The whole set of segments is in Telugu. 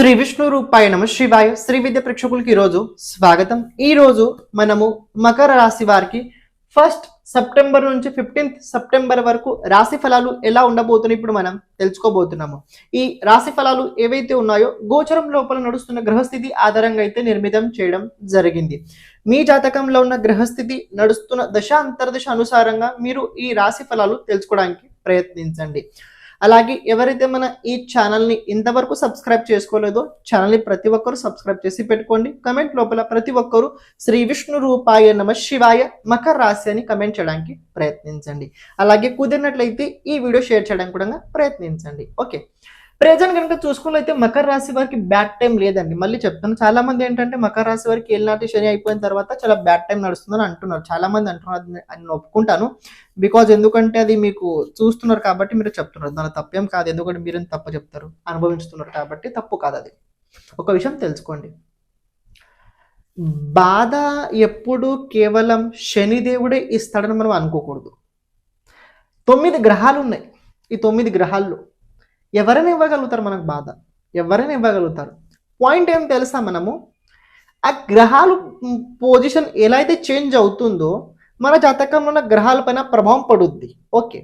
శ్రీ విష్ణు రూపాయ నమ శివాయ. శ్రీ విద్య ప్రేక్షకులకి ఈరోజు స్వాగతం. ఈ రోజు మనము మకర రాశి వారికి ఫస్ట్ సెప్టెంబర్ నుంచి ఫిఫ్టీన్త్ సెప్టెంబర్ వరకు రాశి ఫలాలు ఎలా ఉండబోతున్నాయి ఇప్పుడు మనం తెలుసుకోబోతున్నాము. ఈ రాశి ఫలాలు ఏవైతే ఉన్నాయో గోచరం లోపల నడుస్తున్న గ్రహస్థితి ఆధారంగా అయితే నిర్మితం చేయడం జరిగింది. మీ జాతకంలో ఉన్న గ్రహస్థితి నడుస్తున్న దశ అంతర్దశ అనుసారంగా మీరు ఈ రాశి ఫలాలు తెలుసుకోవడానికి ప్రయత్నించండి. అలాగే ఎవరైతే మన ఈ ఛానల్ని ఇంతవరకు సబ్స్క్రైబ్ చేసుకోలేదో ఛానల్ని ప్రతి ఒక్కరు సబ్స్క్రైబ్ చేసి పెట్టుకోండి. కమెంట్ లోపల ప్రతి ఒక్కరు శ్రీ విష్ణు రూపాయ నమ శివాయ మకర రాశి అని కమెంట్ చేయడానికి ప్రయత్నించండి. అలాగే కుదిరినట్లయితే ఈ వీడియో షేర్ చేయడానికి కూడా ప్రయత్నించండి. ఓకే. ప్రెజెంట్ కనుక చూసుకున్నట్లయితే మకర రాశి వారికి బ్యాడ్ టైం లేదండి. మళ్ళీ చెప్తాను. చాలా మంది ఏంటంటే మకర రాశి వారికి ఏలినాటి శని అయిపోయిన తర్వాత చాలా బ్యాడ్ టైం నడుస్తుందని అంటున్నారు. చాలా మంది అంటున్నారు అని ఒప్పుకుంటాను. బికాజ్ ఎందుకంటే అది మీకు చూస్తున్నారు కాబట్టి మీరు చెప్తున్నారు. దాని తప్పేం కాదు. ఎందుకంటే మీరు తప్ప చెప్తారు? అనుభవిస్తున్నారు కాబట్టి తప్పు కాదు అది. ఒక విషయం తెలుసుకోండి. బాధ ఎప్పుడు కేవలం శనిదేవుడే ఇస్తాడని మనం అనుకోకూడదు. తొమ్మిది గ్రహాలు ఉన్నాయి. ఈ తొమ్మిది గ్రహాల్లో ఎవరైనా ఇవ్వగలుగుతారు మనకు బాధ. ఎవరైనా ఇవ్వగలుగుతారు. పాయింట్ ఏం తెలుసా మనము? ఆ గ్రహాలు పొజిషన్ ఎలా అయితే చేంజ్ అవుతుందో మన జాతకంలో ఉన్న గ్రహాలపైన ప్రభావం పడుద్ది. ఓకే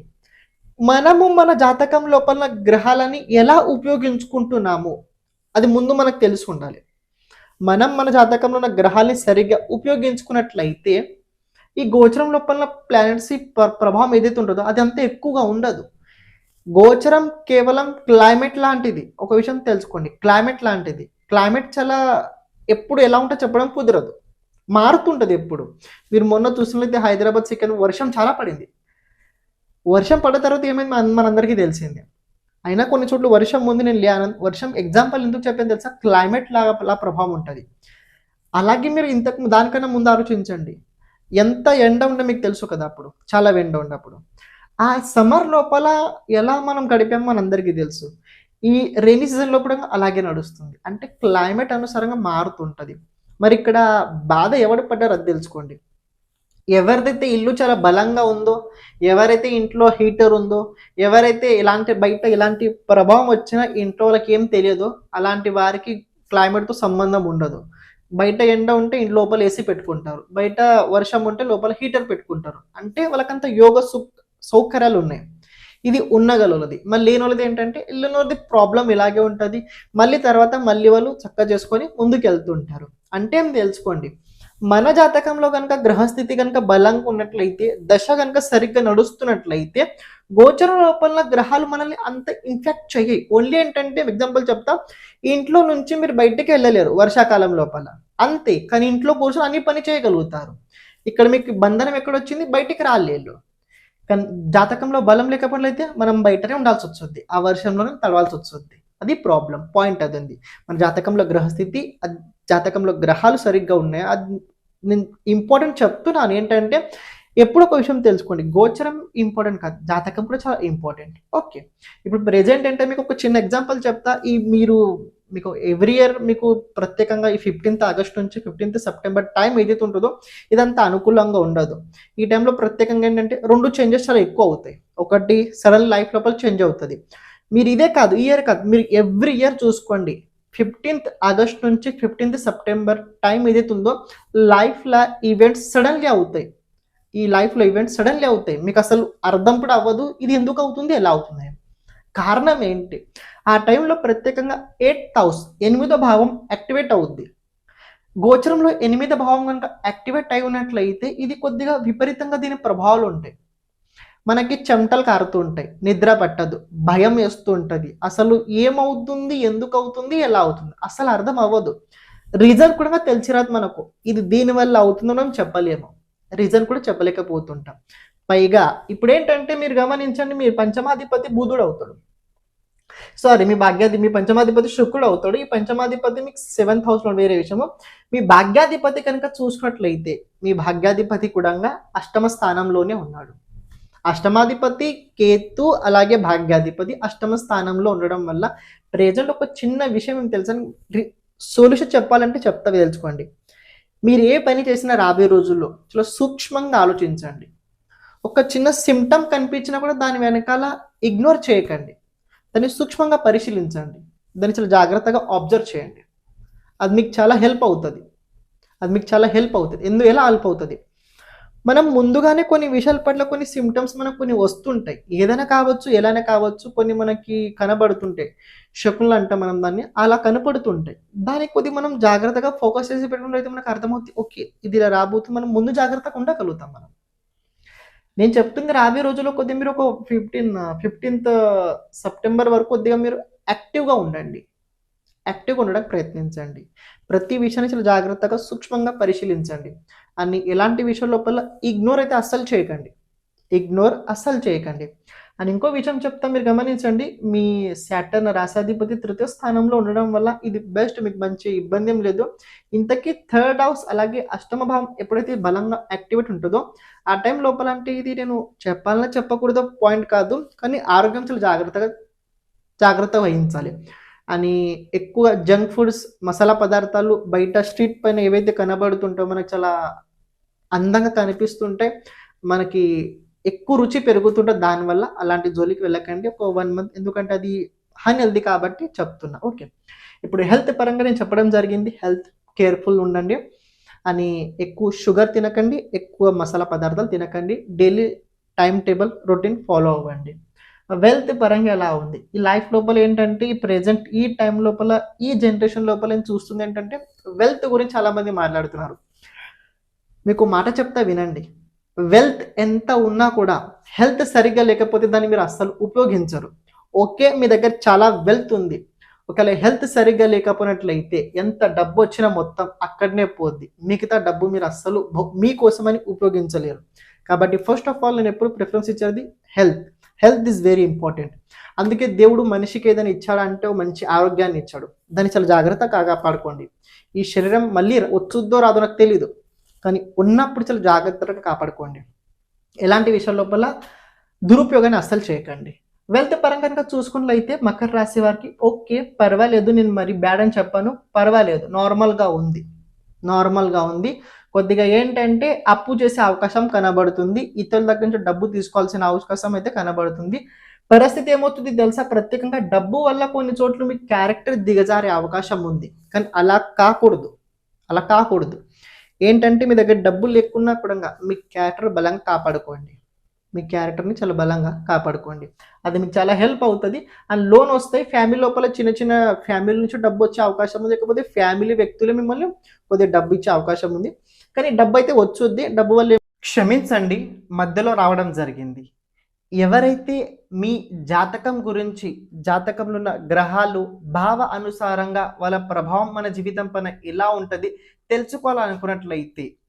మనము మన జాతకం లోపల గ్రహాలని ఎలా ఉపయోగించుకుంటున్నాము? అది ముందు మనకు తెలిసి ఉండాలి. మనం మన జాతకంలో ఉన్న గ్రహాలని సరిగ్గా ఉపయోగించుకున్నట్లయితే ఈ గోచరం లోపల ప్లానెట్స్ ప్రభావం ఏదైతే ఉంటుందో అది అంత ఎక్కువగా ఉండదు. గోచరం కేవలం క్లైమేట్ లాంటిది. ఒక విషయం తెలుసుకోండి. క్లైమేట్ లాంటిది. క్లైమేట్ చాలా ఎప్పుడు ఎలా ఉంటుందో చెప్పడం కుదరదు. మారుతుంటుంది ఎప్పుడు. మీరు మొన్న చూసినట్లయితే హైదరాబాద్ సెకండ్ వర్షం చాలా పడింది. వర్షం పడిన తర్వాత ఏమైంది? మన మనందరికీ తెలిసింది. అయినా కొన్ని చోట్ల వర్షం ముందు నేను లే వర్షం ఎగ్జాంపుల్ ఎందుకు చెప్పాను తెలుసా? క్లైమేట్ లాగా ప్రభావం ఉంటుంది. అలాగే మీరు ఇంతకు దానికన్నా ముందు ఆలోచించండి. ఎంత ఎండ ఉండే మీకు తెలుసు కదా అప్పుడు. చాలా ఎండ ఉన్నప్పుడు ఆ సమ్మర్ లోపల ఎలా మనం గడిపామో మనందరికీ తెలుసు. ఈ రెయినీ సీజన్లో కూడా అలాగే నడుస్తుంది. అంటే క్లైమేట్ అనుసారంగా మారుతుంటుంది. మరి ఇక్కడ బాధ ఎవడు పడ్డారో అది తెలుసుకోండి. ఎవరిదైతే ఇల్లు చాలా బలంగా ఉందో ఎవరైతే ఇంట్లో హీటర్ ఉందో ఎవరైతే ఇలాంటి బయట ఇలాంటి ప్రభావం వచ్చినా ఇంట్లో వాళ్ళకి ఏం తెలియదో అలాంటి వారికి క్లైమేట్తో సంబంధం ఉండదు. బయట ఎండ ఉంటే ఇంట్లోపల ఏసీ పెట్టుకుంటారు. బయట వర్షం ఉంటే లోపల హీటర్ పెట్టుకుంటారు. అంటే వాళ్ళకంత యోగ సూప్ సౌకర్యాలు ఉన్నాయి ఇది ఉన్నగలది మళ్ళీ లేని వాళ్ళది ఏంటంటే ఇల్లునోది ప్రాబ్లం ఇలాగే ఉంటుంది. మళ్ళీ తర్వాత మళ్ళీ వాళ్ళు చక్కగా చేసుకొని ముందుకు వెళ్తుంటారు అంటే తెలుసుకోండి. మన జాతకంలో కనుక గ్రహస్థితి కనుక బలంగా ఉన్నట్లయితే దశ కనుక సరిగ్గా నడుస్తున్నట్లయితే గోచర లోపల గ్రహాలు మనల్ని అంత ఇన్ఫెక్ట్ చేయయి. ఓన్లీ ఏంటంటే ఎగ్జాంపుల్ చెప్తా. ఇంట్లో నుంచి మీరు బయటికి వెళ్ళలేరు వర్షాకాలం లోపల. అంతే. కానీ ఇంట్లో కూర్చొని అన్ని పని చేయగలుగుతారు. ఇక్కడ మీకు బంధనం ఎక్కడొచ్చింది? బయటికి రాలేరు. జాతకంలో బలం లేకపోతే మనం బయటనే ఉండాల్సి వస్తుంది. ఆ వర్షంలోనే తడవాల్సి వస్తుంది. అది ప్రాబ్లం పాయింట్ అది ఉంది. మన జాతకంలో గ్రహస్థితి అది జాతకంలో గ్రహాలు సరిగ్గా ఉన్నాయి? అది నేను ఇంపార్టెంట్ చెప్తున్నాను. ఏంటంటే ఎప్పుడు ఒక విషయం తెలుసుకోండి. గోచరం ఇంపార్టెంట్ కాదు. జాతకం కూడా చాలా ఇంపార్టెంట్ ఓకే ఇప్పుడు ప్రెజెంట్ అంటే మీకు ఒక చిన్న ఎగ్జాంపుల్ చెప్తా. ఈ మీరు మీకు ఎవ్రీ ఇయర్ మీకు ప్రత్యేకంగా ఈ ఫిఫ్టీన్త్ ఆగస్ట్ నుంచి ఫిఫ్టీన్త్ సెప్టెంబర్ టైం ఏదైతే ఉంటుందో ఇదంతా అనుకూలంగా ఉండదు. ఈ టైంలో ప్రత్యేకంగా ఏంటంటే రెండు చేంజెస్ చాలా ఎక్కువ అవుతాయి. ఒకటి సడన్ లైఫ్ లోపల చేంజ్ అవుతుంది. మీరు ఇదే కాదు ఈ ఇయర్ కాదు. మీరు ఎవ్రీ ఇయర్ చూసుకోండి. ఫిఫ్టీన్త్ ఆగస్ట్ నుంచి ఫిఫ్టీన్త్ సెప్టెంబర్ టైం ఏదైతే ఉందో లైఫ్లో ఈవెంట్స్ సడన్లీ అవుతాయి. ఈ లైఫ్లో ఈవెంట్స్ సడన్లీ అవుతాయి. మీకు అసలు అర్థం కూడా అవ్వదు. ఇది ఎందుకు అవుతుంది? ఎలా అవుతుంది? కారణం ఏంటి? ఆ టైంలో ప్రత్యేకంగా ఎయిత్ హౌస్ ఎనిమిదో భావం యాక్టివేట్ అవుద్ది. గోచరంలో ఎనిమిదో భావం కనుక యాక్టివేట్ అయి ఉన్నట్లయితే ఇది కొద్దిగా విపరీతంగా దీని ప్రభావాలు ఉంటాయి. మనకి చెమటలు కారుతూ ఉంటాయి. నిద్ర పట్టదు. భయం వేస్తూ ఉంటుంది. అసలు ఏమవుతుంది? ఎందుకు అవుతుంది? ఎలా అవుతుంది? అసలు అర్థం అవ్వదు. రీజన్ కూడా తెలిసిరాదు మనకు. ఇది దీనివల్ల అవుతుందో మనం చెప్పలేము. రీజన్ కూడా చెప్పలేకపోతుంటాం. పైగా ఇప్పుడు ఏంటంటే మీరు గమనించండి మీరు పంచమాధిపతి బుధుడు అవుతాడు సారీ మీ భాగ్యాధి మీ పంచమాధిపతి శుక్రుడు అవుతాడు ఈ పంచమాధిపతి మీకు సెవెంత్ హౌస్లో వేరే విషయము. మీ భాగ్యాధిపతి కనుక చూసినట్లయితే మీ భాగ్యాధిపతి కూడా అష్టమ స్థానంలోనే ఉన్నాడు. అష్టమాధిపతి కేతు అలాగే భాగ్యాధిపతి అష్టమ స్థానంలో ఉండడం వల్ల ప్రజెంట్ ఒక చిన్న విషయం ఏం సొల్యూషన్ చెప్పాలంటే చెప్తా తెలుసుకోండి. మీరు ఏ పని చేసినా రాబోయే రోజుల్లో చాలా సూక్ష్మంగా ఆలోచించండి. ఒక చిన్న సిమ్టమ్ కనిపించినా కూడా దాని వెనకాల ఇగ్నోర్ చేయకండి. దాన్ని సూక్ష్మంగా పరిశీలించండి. దాన్ని చాలా జాగ్రత్తగా అబ్జర్వ్ చేయండి. అది మీకు చాలా హెల్ప్ అవుతుంది. అది మీకు చాలా హెల్ప్ అవుతుంది. ఎందు ఎలా హెల్ప్ అవుతుంది? మనం ముందుగానే కొన్ని విషయాల పట్ల కొన్ని సిమ్టమ్స్ మనకు కొన్ని వస్తుంటాయి. ఏదైనా కావచ్చు ఎలానే కావచ్చు కొన్ని మనకి కనబడుతుంటాయి. శకులు అంటాం మనం దాన్ని అలా కనపడుతుంటాయి. దానికి కొద్ది మనం జాగ్రత్తగా ఫోకస్ చేసి పెట్టుకుంటే అయితే మనకు అర్థమవుతుంది ఓకే ఇది ఇలా రాబోతుంది మనం ముందు జాగ్రత్తగా ఉండగలుగుతాం మనం. నేను చెప్తుంది రాబోయే రోజుల్లో కొద్దిగా మీరు ఒక ఫిఫ్టీన్ ఫిఫ్టీన్త్ సెప్టెంబర్ వరకు కొద్దిగా మీరు యాక్టివ్గా ఉండండి. యాక్టివ్గా ఉండడానికి ప్రయత్నించండి. ప్రతి విషయాన్ని చాలా జాగ్రత్తగా సూక్ష్మంగా పరిశీలించండి. అని ఎలాంటి విషయం లోపల ఇగ్నోర్ అయితే అస్సలు చేయకండి. ఇగ్నోర్ అస్సలు చేయకండి. అని ఇంకో విషయం చెప్తా మీరు గమనించండి మీ శాటర్న్ రాసాధిపతి తృతీయ స్థానంలో ఉండడం వల్ల ఇది బెస్ట్ మీకు మంచి ఇబ్బంది ఏం లేదు. ఇంతకీ థర్డ్ హౌస్ అలాగే అష్టమ భావం ఎప్పుడైతే బలంగా యాక్టివేట్ ఉంటుందో ఆ టైం లోపల అంటే ఇది నేను చెప్పాలన్నా చెప్పకూడదో పాయింట్ కాదు కానీ ఆరోగ్యం చాలా జాగ్రత్తగా జాగ్రత్త వహించాలి. అని ఎక్కువ జంక్ ఫుడ్స్ మసాలా పదార్థాలు బయట స్ట్రీట్ పైన ఏవైతే కనబడుతుంటో మనకు చాలా అందంగా కనిపిస్తుంటే మనకి ఎక్కువ రుచి పెరుగుతుంటే దానివల్ల అలాంటి జోలికి వెళ్ళకండి. ఒక వన్ మంత్ ఎందుకంటే అది అన్హెల్దీ కాబట్టి చెప్తున్నా. ఓకే. ఇప్పుడు హెల్త్ పరంగా నేను చెప్పడం జరిగింది. హెల్త్ కేర్ఫుల్ ఉండండి అని ఎక్కువ షుగర్ తినకండి ఎక్కువ మసాలా పదార్థాలు తినకండి. Daily time table routine follow అవ్వండి. వెల్త్ పరంగా ఎలా ఉంది? ఈ లైఫ్ లోపల ఏంటంటే ఈ ప్రెజెంట్ ఈ టైం లోపల ఈ జనరేషన్ లోపల నేను చూస్తుంది ఏంటంటే వెల్త్ గురించి చాలామంది మాట్లాడుతున్నారు. మీకు మాట చెప్తా వినండి. వెల్త్ ఎంత ఉన్నా కూడా హెల్త్ సరిగ్గా లేకపోతే దాన్ని మీరు అస్సలు ఉపయోగించరు. ఓకే మీ దగ్గర చాలా వెల్త్ ఉంది. ఒకవేళ హెల్త్ సరిగ్గా లేకపోయినట్లయితే ఎంత డబ్బు వచ్చినా మొత్తం అక్కడనే పోద్ది. మిగతా డబ్బు మీరు అస్సలు మీకోసమని ఉపయోగించలేరు. కాబట్టి ఫస్ట్ ఆఫ్ ఆల్ నేను ఎప్పుడు ప్రిఫరెన్స్ ఇచ్చేది health health is very important అందుకే దేవుడు మనిషికి ఏదైనా ఇచ్చాడంటే మంచి ఆరోగ్యాన్ని ఇచ్చాడు. దాన్ని చాలా జాగ్రత్తగా పాడుకోండి ఈ శరీరం మళ్ళీ వచ్చుద్దో రాదో నాకు తెలీదు. కానీ ఉన్నప్పుడు చాలా జాగ్రత్తగా కాపాడుకోండి. ఎలాంటి విషయాల లోపల దురుపయోగాన్ని అస్సలు చేయకండి. వెల్త్ పరంగా కనుక చూసుకున్నట్లయితే మకర రాశి వారికి ఓకే పర్వాలేదు నేను మరి బ్యాడ్ అని చెప్పాను పర్వాలేదు నార్మల్గా ఉంది. నార్మల్గా ఉంది. కొద్దిగా ఏంటంటే అప్పు చేసే అవకాశం కనబడుతుంది. ఇతరుల దగ్గర నుంచి డబ్బు తీసుకోవాల్సిన అవకాశం అయితే కనబడుతుంది. పరిస్థితి ఏమవుతుంది తెలుసా? ప్రత్యేకంగా డబ్బు వల్ల కొన్ని చోట్ల మీ క్యారెక్టర్ దిగజారే అవకాశం ఉంది. కానీ అలా కాకూడదు. అలా కాకూడదు. ఏంటంటే మీ దగ్గర డబ్బులు లేకున్నా కూడా మీ క్యారెక్టర్ బలంగా కాపాడుకోండి. మీ క్యారెక్టర్ని చాలా బలంగా కాపాడుకోండి. అది మీకు చాలా హెల్ప్ అవుతుంది. అండ్ లోన్ వస్తాయి. ఫ్యామిలీ లోపల చిన్న చిన్న ఫ్యామిలీ నుంచి డబ్బు వచ్చే అవకాశం ఉంది. లేకపోతే ఫ్యామిలీ వ్యక్తులు మిమ్మల్ని కొద్దిగా డబ్బు ఇచ్చే అవకాశం ఉంది. కానీ డబ్బు అయితే వచ్చుద్ది. డబ్బు వల్ల క్షమించండి. మధ్యలో రావడం జరిగింది. ఎవరైతే మీ జాతకం గురించి జాతకంలో ఉన్న గ్రహాలు భావ అనుసారంగా వాళ్ళ ప్రభావం మన జీవితం పైన ఎలా ఉంటుంది తెలుసుకోవాలనుకున్నట్లయితే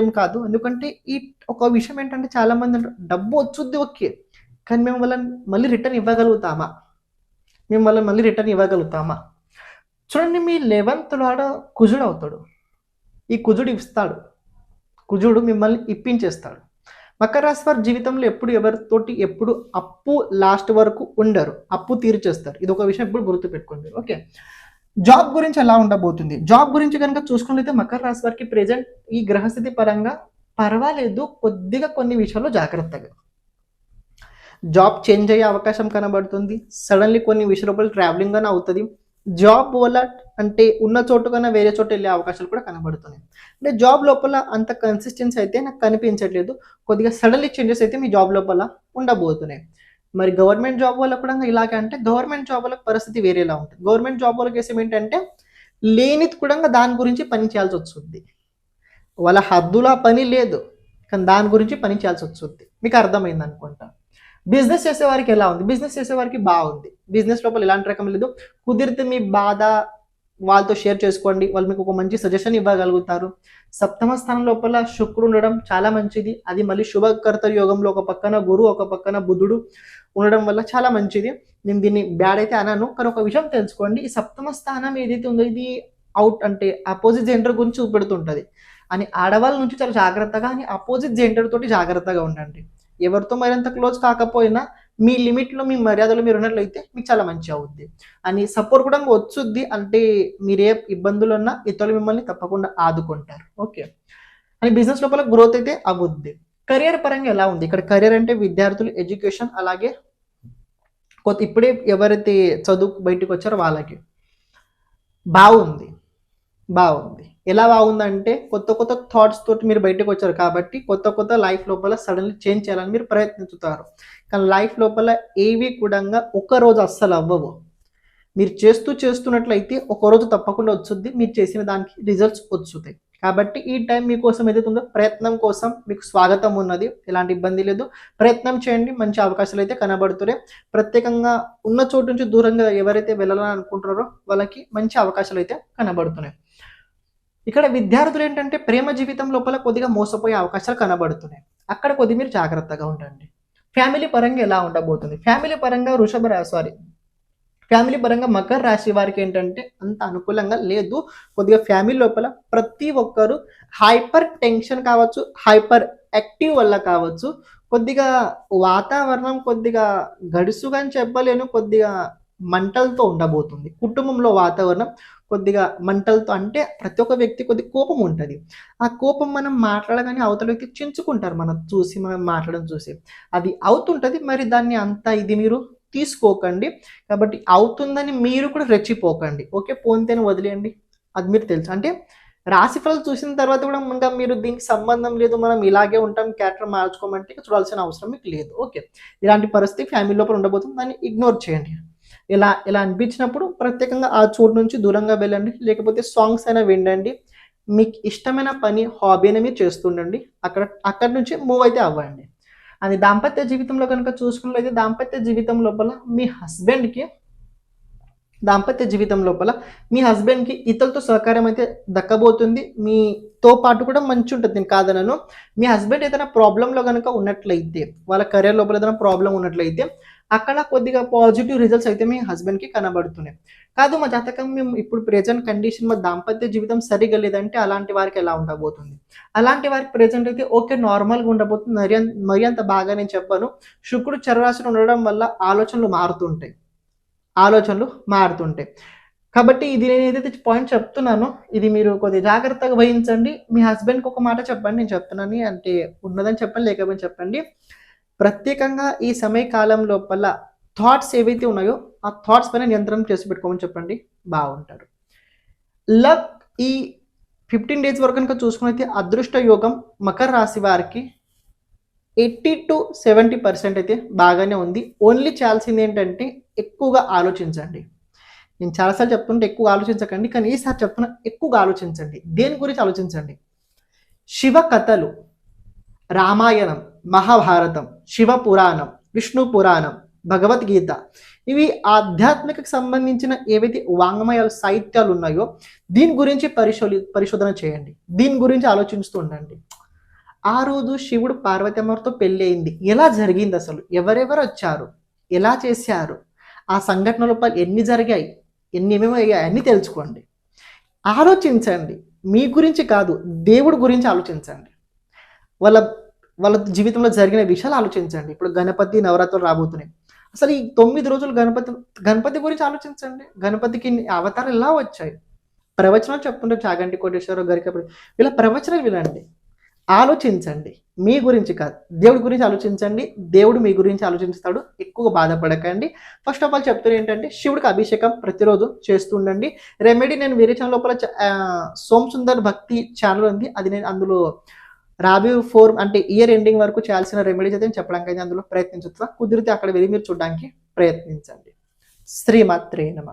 ఏం కాదు. ఎందుకంటే ఈ ఒక విషయం ఏంటంటే చాలా మంది డబ్బు వచ్చుద్ది ఓకే కానీ మేము వాళ్ళని మళ్ళీ రిటర్న్ ఇవ్వగలుగుతామా? మేము వాళ్ళని మళ్ళీ రిటర్న్ ఇవ్వగలుగుతామా? చూడండి మీ లెవెన్త్ ఆడ కుజుడు అవుతాడు. ఈ కుజుడు ఇస్తాడు. కుజుడు మిమ్మల్ని ఇప్పించేస్తాడు. మకర రాశి వారి జీవితంలో ఎప్పుడు ఎవరితోటి ఎప్పుడు అప్పు లాస్ట్ వరకు ఉండరు. అప్పు తీర్చేస్తారు. ఇది ఒక విషయం ఎప్పుడు గుర్తుపెట్టుకోండి. ఓకే. జాబ్ గురించి ఎలా ఉండబోతుంది? జాబ్ గురించి కనుక చూసుకున్నట్లయితే మకర రాశి వారికి ప్రెజెంట్ ఈ గ్రహస్థితి పరంగా పర్వాలేదు. కొద్దిగా కొన్ని విషయాల్లో జాగ్రత్తగా. జాబ్ చేంజ్ అయ్యే అవకాశం కనబడుతుంది. సడన్లీ కొన్ని విషయాలు ట్రావెలింగ్ అని అవుతుంది. జాబ్ వల్ల అంటే ఉన్న చోటు కన్నా వేరే చోటు వెళ్ళే అవకాశాలు కూడా కనబడుతున్నాయి. అంటే జాబ్ లోపల అంత కన్సిస్టెన్సీ అయితే నాకు కనిపించట్లేదు. కొద్దిగా సడన్లీ చేంజెస్ అయితే మీ జాబ్ లోపల ఉండబోతున్నాయి. మరి గవర్నమెంట్ జాబ్ వల్ల కూడా ఇలాగే అంటే గవర్నమెంట్ జాబ్ వాళ్ళకి పరిస్థితి వేరేలా ఉంటుంది. గవర్నమెంట్ జాబ్ వాళ్ళకి కేసు ఏంటంటే లేనిది కూడా దాని గురించి పని చేయాల్సి వస్తుంది. వాళ్ళ హద్దుల పని లేదు కానీ దాని గురించి పని చేయాల్సి వస్తుంది. మీకు అర్థమైంది అనుకుంటా. బిజినెస్ చేసేవారికి ఎలా ఉంది? బిజినెస్ చేసేవారికి బాగుంది. బిజినెస్ లోపల ఎలాంటి రకం లేదు. కుదిరితే మీ బాధ వాళ్ళతో షేర్ చేసుకోండి. వాళ్ళు మీకు ఒక మంచి సజెషన్ ఇవ్వగలుగుతారు. సప్తమ స్థానం లోపల శుక్రుడు ఉండడం చాలా మంచిది. అది మళ్ళీ శుభకర్త యోగంలో ఒక పక్కన గురువు ఒక పక్కన బుధుడు. ఉండడం వల్ల చాలా మంచిది. నేను దీన్ని బ్యాడ్ అయితే అన్నాను కానీ ఒక విషయం తెలుసుకోండి. ఈ సప్తమ స్థానం ఏదైతే ఉందో ఇది అవుట్ అంటే అపోజిట్ జెండర్ గురించి చూపెడుతుంటుంది. అని ఆడవాళ్ళ నుంచి చాలా జాగ్రత్తగా అని అపోజిట్ జెండర్ తోటి జాగ్రత్తగా ఉండండి. ఎవరితో మరింత క్లోజ్ కాకపోయినా మీ లిమిట్లో మీ మర్యాదలో మీరు ఉన్నట్లయితే మీకు చాలా మంచి అవుద్ది. అని సపోర్ట్ కూడా వచ్చుద్ది. అంటే మీరే ఇబ్బందులు ఉన్నా ఇతరులు మిమ్మల్ని తప్పకుండా ఆదుకుంటారు. ఓకే అని బిజినెస్ లోపల గ్రోత్ అయితే అవుద్ది కెరియర్ పరంగా ఎలా ఉంది? ఇక్కడ కెరియర్ అంటే విద్యార్థులు ఎడ్యుకేషన్ అలాగే కొత్త ఇప్పుడే ఎవరైతే చదువు బయటకు వచ్చారో వాళ్ళకి బాగుంది. బాగుంది. ఎలా బాగుందంటే కొత్త కొత్త థాట్స్ తోటి మీరు బయటకు వచ్చారు కాబట్టి కొత్త కొత్త లైఫ్ లోపల సడన్లీ చేంజ్ చేయాలని మీరు ప్రయత్నించుతారు కానీ లైఫ్ లోపల ఏవి కూడా ఒక్క రోజు అస్సలు అవ్వవు. మీరు చేస్తూ చేస్తున్నట్లయితే ఒక రోజు తప్పకుండా వచ్చుద్ది. మీరు చేసిన దానికి రిజల్ట్స్ వచ్చుతాయి. కాబట్టి ఈ టైం మీకోసం ఏదైతే ఉందో ప్రయత్నం కోసం మీకు స్వాగతం ఉన్నది. ఎలాంటి ఇబ్బంది లేదు. ప్రయత్నం చేయండి. మంచి అవకాశాలు అయితే కనబడుతున్నాయి. ప్రత్యేకంగా ఉన్న చోటు నుంచి దూరంగా ఎవరైతే వెళ్ళాలని అనుకుంటున్నారో వాళ్ళకి మంచి అవకాశాలు అయితే కనబడుతున్నాయి. ఇక్కడ విద్యార్థులు ఏంటంటే ప్రేమ జీవితం లోపల కొద్దిగా మోసపోయే అవకాశాలు కనబడుతున్నాయి. అక్కడ కొద్ది మీరు జాగ్రత్తగా ఉండండి. ఫ్యామిలీ పరంగా ఎలా ఉండబోతుంది? ఫ్యామిలీ పరంగా వృషభ సారీ ఫ్యామిలీ పరంగా మకర రాశి వారికి ఏంటంటే అంత అనుకూలంగా లేదు. కొద్దిగా ఫ్యామిలీ లోపల ప్రతి ఒక్కరు హైపర్ టెన్షన్ కావచ్చు హైపర్ యాక్టివ్ వల్ల కావచ్చు కొద్దిగా వాతావరణం కొద్దిగా గడుసుగా అని చెప్పలేను కొద్దిగా మంటలతో ఉండబోతుంది. కుటుంబంలో వాతావరణం కొద్దిగా మంటలతో అంటే ప్రతి ఒక్క వ్యక్తి కొద్ది కోపం ఉంటుంది. ఆ కోపం మనం మాట్లాడగానే అవతల వ్యక్తి చించుకుంటారు మనం చూసి మనం మాట్లాడడం చూసి. అది అవుతుంటుంది మరి దాన్ని అంత ఇది మీరు తీసుకోకండి. కాబట్టి అవుతుందని మీరు కూడా రెచ్చిపోకండి. ఓకే? పోంతేనే వదిలేయండి. అది మీరు తెలుసు. అంటే రాశి ఫలాలు చూసిన తర్వాత కూడా ఇంకా మీరు దీనికి సంబంధం లేదు. మనం ఇలాగే ఉంటాం క్యారెక్టర్ మార్చుకోమంటే చూడాల్సిన అవసరం మీకు లేదు. ఓకే? ఇలాంటి పరిస్థితి ఫ్యామిలీ లోపల ఉండబోతుంది. దాన్ని ఇగ్నోర్ చేయండి. ఇలా ఇలా అనిపించినప్పుడు ప్రత్యేకంగా ఆ చోటు నుంచి దూరంగా వెళ్ళండి. లేకపోతే సాంగ్స్ అయినా వినండి. మీకు ఇష్టమైన పని హాబీ అయినా మీరు చేస్తుండండి. అక్కడ అక్కడ నుంచి మూవ్ అయితే అవ్వండి. అది దాంపత్య జీవితంలో కనుక చూసుకున్నట్లయితే దాంపత్య జీవితం లోపల మీ హస్బెండ్కి దాంపత్య జీవితం లోపల మీ హస్బెండ్కి ఇతరులతో సహకారం అయితే దక్కబోతుంది. మీతో పాటు కూడా మంచి ఉంటుంది నేను కాదనను. మీ హస్బెండ్ ఏదైనా ప్రాబ్లంలో కనుక ఉన్నట్లయితే వాళ్ళ కెరీర్ లోపల ఏదైనా ప్రాబ్లం ఉన్నట్లయితే అక్కడ కొద్దిగా పాజిటివ్ రిజల్ట్స్ అయితే మీ హస్బెండ్కి కనబడుతున్నాయి. కాదు మా జాతకం మేము ఇప్పుడు ప్రెజెంట్ కండిషన్ మా దాంపత్య జీవితం సరిగా లేదంటే అలాంటి వారికి ఎలా ఉండబోతుంది? అలాంటి వారికి ప్రెజెంట్ అయితే ఓకే నార్మల్గా ఉండబోతుంది. మరి అంత మరి అంత బాగా నేను చెప్పాను. శుక్రుడు చరరాశులు ఉండడం వల్ల ఆలోచనలు మారుతుంటాయి. ఆలోచనలు మారుతుంటాయి. కాబట్టి ఇది నేను ఏదైతే పాయింట్ చెప్తున్నానో ఇది మీరు కొద్దిగా జాగ్రత్తగా వహించండి. మీ హస్బెండ్కి ఒక మాట చెప్పండి నేను చెప్తున్నాను. అంటే ఉన్నదని చెప్పండి లేకపోతే చెప్పండి. ప్రత్యేకంగా ఈ సమయకాలం లోపల థాట్స్ ఏవైతే ఉన్నాయో ఆ థాట్స్ పైన నియంత్రణ చేసి పెట్టుకోమని చెప్పండి. బాగుంటారు. లక్ ఈ ఫిఫ్టీన్ డేస్ వరకు కనుక చూసుకున్నైతే అదృష్ట యోగం మకర రాశి వారికి ఎయిటీ టు సెవెంటీ పర్సెంట్ అయితే బాగానే ఉంది. ఓన్లీ చేయాల్సింది ఏంటంటే ఎక్కువగా ఆలోచించండి. నేను చాలాసార్లు చెప్తుంటే ఎక్కువ ఆలోచించకండి కానీ ఈసారి చెప్తున్నా ఎక్కువగా ఆలోచించండి. దేని గురించి ఆలోచించండి? శివ కథలు రామాయణం మహాభారతం శివ పురాణం విష్ణు పురాణం భగవద్గీత. ఇవి ఆధ్యాత్మికకు సంబంధించిన ఏవైతే వాంగ్మయాలు సాహిత్యాలు ఉన్నాయో దీని గురించి పరిశోధి పరిశోధన చేయండి. దీని గురించి ఆలోచిస్తూ ఉండండి. ఆ రోజు శివుడు పార్వతమ్మతో పెళ్ళి అయింది ఎలా జరిగింది అసలు? ఎవరెవరు వచ్చారు? ఎలా చేశారు? ఆ సంఘటన లోపల ఎన్ని జరిగాయి? ఎన్ని ఏమేమి అయ్యాయి? అన్ని తెలుసుకోండి. ఆలోచించండి. మీ గురించి కాదు దేవుడి గురించి ఆలోచించండి. వాళ్ళ వాళ్ళ జీవితంలో జరిగిన విషయాలు ఆలోచించండి. ఇప్పుడు గణపతి నవరాత్రులు రాబోతున్నాయి. అసలు ఈ తొమ్మిది రోజులు గణపతి గణపతి గురించి ఆలోచించండి. గణపతికి అవతారం అవతారాలు ఎలా వచ్చాయి? ప్రవచనాలు చెప్తుంటే చాగంటి కోటేశ్వరరావు గారికి అప్పుడు ఇలా ప్రవచనాలు వినండి. ఆలోచించండి. మీ గురించి కాదు. దేవుడి గురించి ఆలోచించండి. దేవుడు మీ గురించి ఆలోచిస్తాడు. ఎక్కువ బాధపడకండి. ఫస్ట్ ఆఫ్ ఆల్ చెప్తున్నా ఏంటంటే శివుడికి అభిషేకం ప్రతిరోజు చేస్తుండండి రెమెడీ నేను వేరే ఛానల్ లోపల చ- సోమ్ సుందర్ భక్తి ఛానల్ ఉంది. అది నేను అందులో రాబీ ఫోర్ అంటే ఇయర్ ఎండింగ్ వరకు చేయాల్సిన రెమెడీస్ అయితే నేను చెప్పడానికి అయితే అందులో ప్రయత్నించుతా కుదిరితే అక్కడ వెళ్ళి మీరు చూడడానికి ప్రయత్నించండి. శ్రీమాత్రే నమ.